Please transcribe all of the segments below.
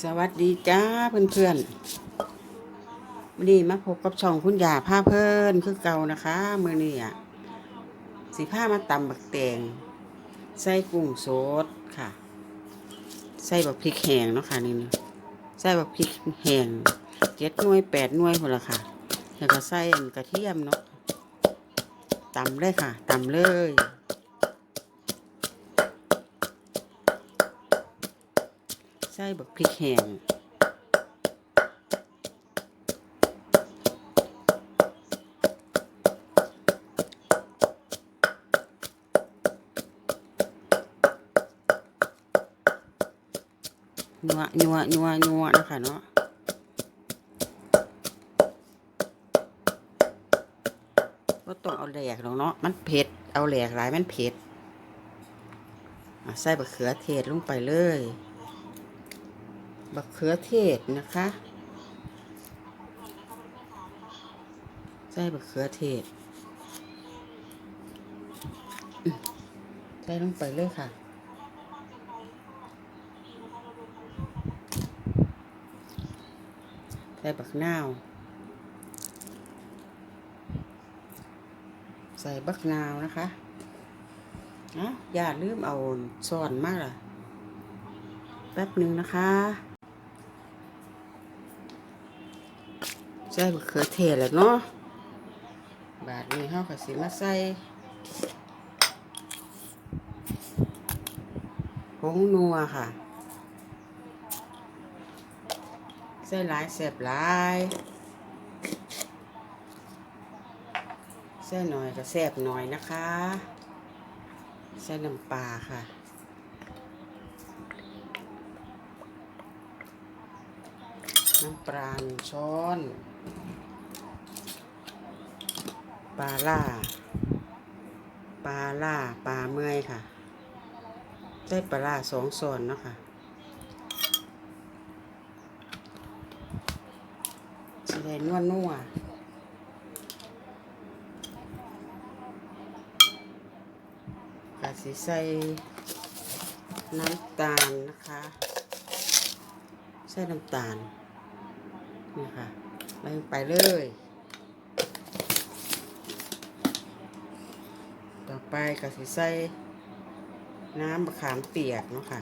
สวัสดีจ้าเพื่อนๆวันนี้มาพบกับช่องคุณยาผ้าเพิ่นคือเก่านะคะมือนี้อะสีผ้ามาตำบักแตงใส่กุ้งสดค่ะ ใส่บักพริกแห้งเนาะค่ะนี่ใส่บักพริกแห้งเจ็ดหน่วยแปดหน่วยคนละค่ะแล้วก็ใส่กระเทียมเนาะตำเลยค่ะตำเลย ใส่บักพริกแห้งนัวนัวนัวนัวนะคะเนาะก็ต้องเอาแหลกหรอกเนาะ มันเผ็ด เอาแหลกหลายมันเผ็ดใส่บักเขือเทศลงไปเลย บักเขือเทศนะคะ ใส่บักเขือเทศ ใส่ลงไปเลยค่ะ ใส่บักนาว ใส่บักนาวนะคะอะอย่าลืมเอาซ่อนมากล่ะแป๊บหนึ่งนะคะ ใส่มะเขือเทศแล้วเนาะ บาทนี้เฮาก็สิมาใส่ผงนัวค่ะ ใส่หลายแสบหลายใส่หน่อยก็แสบหน่อยนะคะ ใส่น้ำปลาค่ะ น้ำปลาหนึ่งช้อน ปลาล่า ปลาล่า ปลาเมื่อยค่ะใส่ปลาล่าสองส่วนเนาะค่ะสิได้นัวนัวกะสิใส่น้ำตาลนะคะ ใส่น้ำตาล นี่ค่ะไปไปเลย ต่อไปก็สิใส่น้ำมะขามเปียกเนาะค่ะ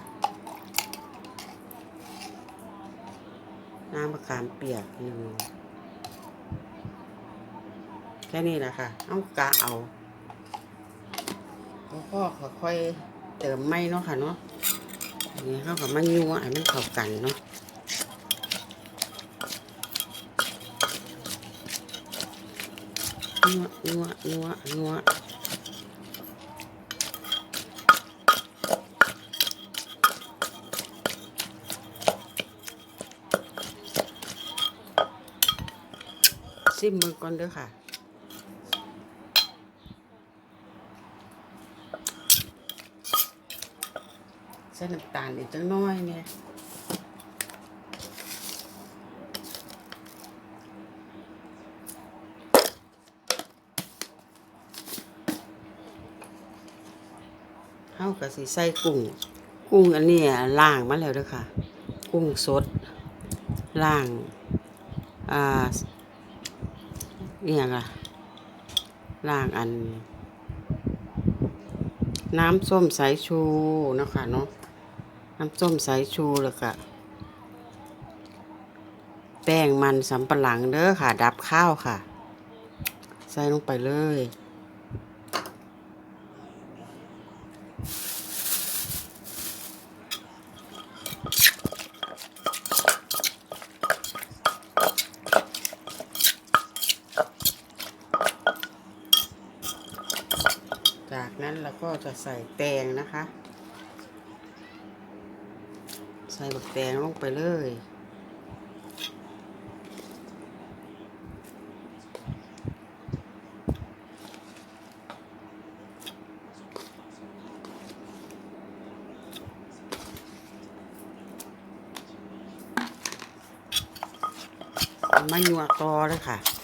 น้ำมะขามเปียกหนึ่งแค่นี้แหละค่ะ เอากะเอาแล้วก็ค่อยๆเติมไม่เนาะค่ะเนาะอันนี้เข้ากับมันยัวให้มันเข้ากันเนาะ นัวนัวนัวนัวซิมมือก่อนเด้อค่ะใส่น้ำตาลอีกจังน้อยเนี่ย ก็สิใส่กุ้ง กุ้งอันนี้ล่างมาแล้วด้อค่ะ กุ้งสดล่างอ่าอหย่างอะล่างอัน น้ำส้มสายชูนะคะเนาะน้ำส้มสายชูแล้วก็แป้งมันสำปะหลังเด้อค่ะ ดับข้าวค่ะ ใส่ลงไปเลย จา ก็จะใส่แตงนะคะ ใส่บักแตงลงไปเลยมาหยวกต่อเลยค่ะ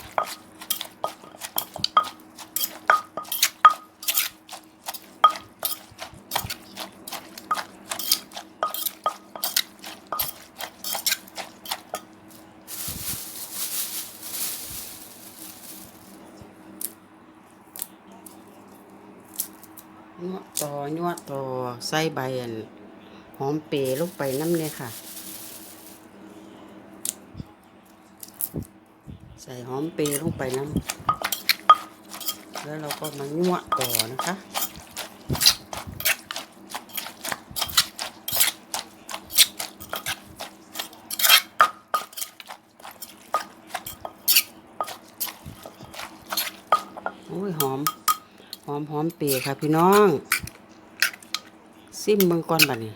ยั่วต่อยั่วต่อใส่ใบหอมเปรย์ลงไปน้ำเนี่ยค่ะ ใส่หอมเปรย์ลงไปน้ำแล้วเราก็มายั่วต่อนะคะโอ้ยหอม หอมหอมเปรย์ค่ะพี่น้อง ซิมเบิ่งก่อนบัดนี้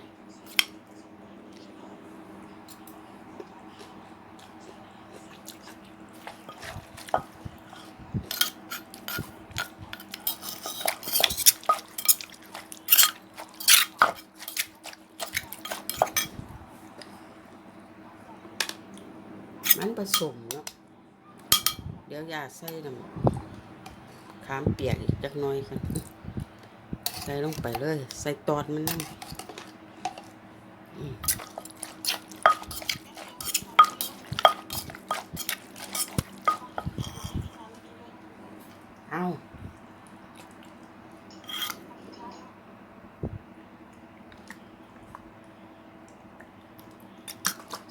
มันผสมเนาะเดี๋ยวยาใส่น้ำ ขามเปียกอีกจักหน่อยกันใส่ลงไปเลย ใส่ตอดมันนั่นเอา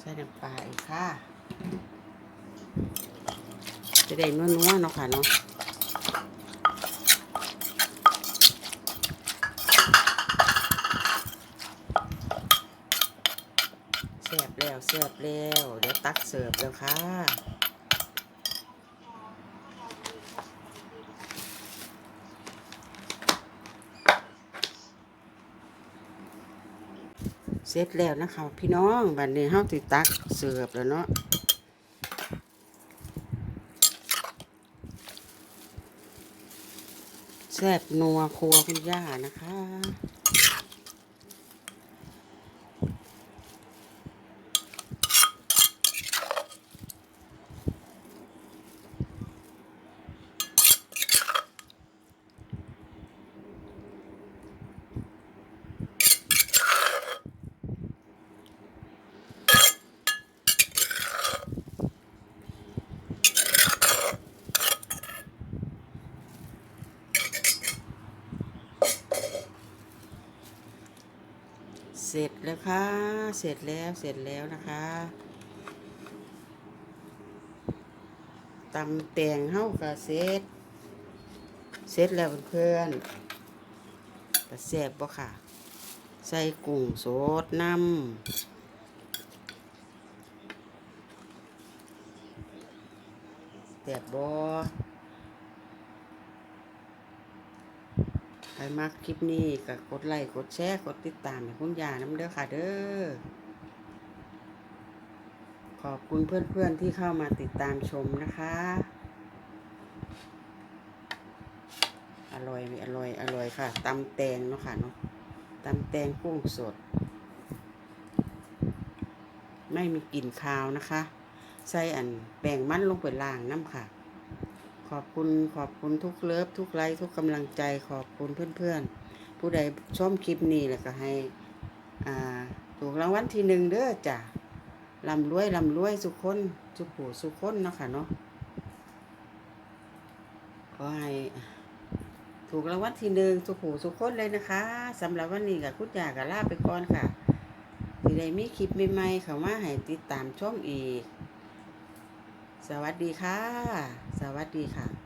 ใส่น้ำปลาอีกค่ะ จะได้นัวๆเนาะค่ะเนาะ แซ่บ แล้วแซ่บแล้วเดี๋ยวตักเสิร์ฟแล้วค่ะ เสร็จแล้วนะคะพี่น้องบัดนี้เฮาติตักเสิร์ฟแล้วเนาะแซ่บนัวครัวคุณย่านะคะ เสร็จแล้วค่ะ เสร็จแล้วเสร็จแล้วนะคะตำแตงเฮาก็เสร็จ เสร็จแล้วเพื่อนๆแต่แซ่บบ่ค่ะ ใส่กุ้งสดน้ำแซ่บบ่ใค รมักคลิปนี้ก็กดไลค์กดแชร์กดติดตามให้คุณยาน้ำเด้อค่ะเด้อ ขอบคุณเพื่อนๆที่เข้ามาติดตามชมนะคะ อร่อยอร่อยอร่อยค่ะตำแตงเนาะค่ะเนาะตำแตงกุ้งสด ไม่มีกลิ่นคาวนะคะ ใส่อันแป้งมันลงไปล่างน้ำค่ะ ขอบคุณขอบคุณทุกเลิฟทุกไลค์ทุกกำลังใจขอบคุณเพื่อนๆ ผู้ใดชมคลิปนี้แล้วก็ให้อ่าถูกรางวัลที่หนึ่งเด้อจ้ะลำรวยลำรวยสุขคนสุขผู้สุขคนเนาะค่ะเนาะขอให้ถูกรางวัลที่หนึ่งสุขหูสุขคนเลยนะคะสำหรับวันนี้กับคุณยากับลาไปก่อนค่ะที่ได้มีคลิปใหม่ๆเข้ามาให้ติดตามชมอีก สวัสดีค่ะ สวัสดีค่ะ